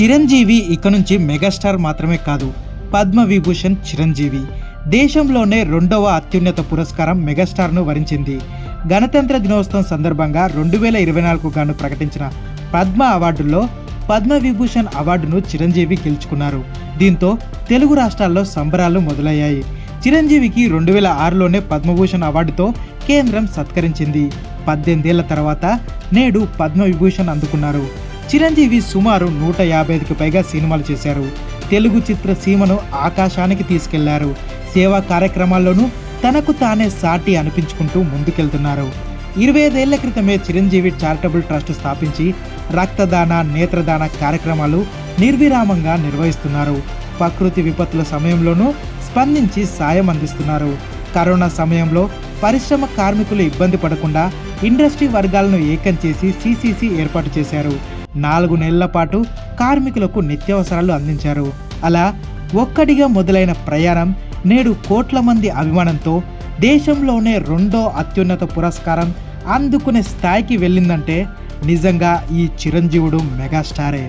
చిరంజీవి ఇక నుంచి మెగాస్టార్ మాత్రమే కాదు పద్మ విభూషణ్ చిరంజీవి. దేశంలోనే రెండవ అత్యున్నత పురస్కారం మెగాస్టార్ను వరించింది. గణతంత్ర దినోత్సవం సందర్భంగా రెండు వేల ఇరవై నాలుగు గాను ప్రకటించిన పద్మ అవార్డుల్లో పద్మ విభూషణ్ అవార్డును చిరంజీవి గెలుచుకున్నారు. దీంతో తెలుగు రాష్ట్రాల్లో సంబరాలు మొదలయ్యాయి. చిరంజీవికి రెండు వేల ఆరులోనే పద్మభూషణ్ అవార్డుతో కేంద్రం సత్కరించింది. పద్దెనిమిదేళ్ళ తర్వాత నేడు పద్మవిభూషణ్ అందుకున్నారు. చిరంజీవి సుమారు నూట యాభైకి పైగా సినిమాలు చేశారు. తెలుగు చిత్ర సీమను ఆకాశానికి తీసుకెళ్ళారు. సేవా కార్యక్రమాల్లోనూ తనకు తానే సాటి అనిపించుకుంటూ ముందుకెళ్తున్నారు. ఇరవై ఐదేళ్ళ క్రితమే చిరంజీవి చారిటబుల్ ట్రస్ట్ స్థాపించి రక్తదాన నేత్రదాన కార్యక్రమాలు నిర్విరామంగా నిర్వహిస్తున్నారు. ప్రకృతి విపత్తుల సమయంలోనూ స్పందించి సాయం అందిస్తున్నారు. కరోనా సమయంలో పరిశ్రమ కార్మికులు ఇబ్బంది పడకుండా ఇండస్ట్రీ వర్గాలను ఏకం చేసి సిసిసి ఏర్పాటు చేశారు. నాలుగు నెలల పాటు కార్మికులకు నిత్యావసరాలు అందించారు. అలా ఒక్కడిగా మొదలైన ప్రయాణం నేడు కోట్ల మంది అభిమానంతో దేశంలోనే రెండో అత్యున్నత పురస్కారం అందుకునే స్థాయికి వెళ్ళిందంటే నిజంగా ఈ చిరంజీవుడు మెగాస్టారే.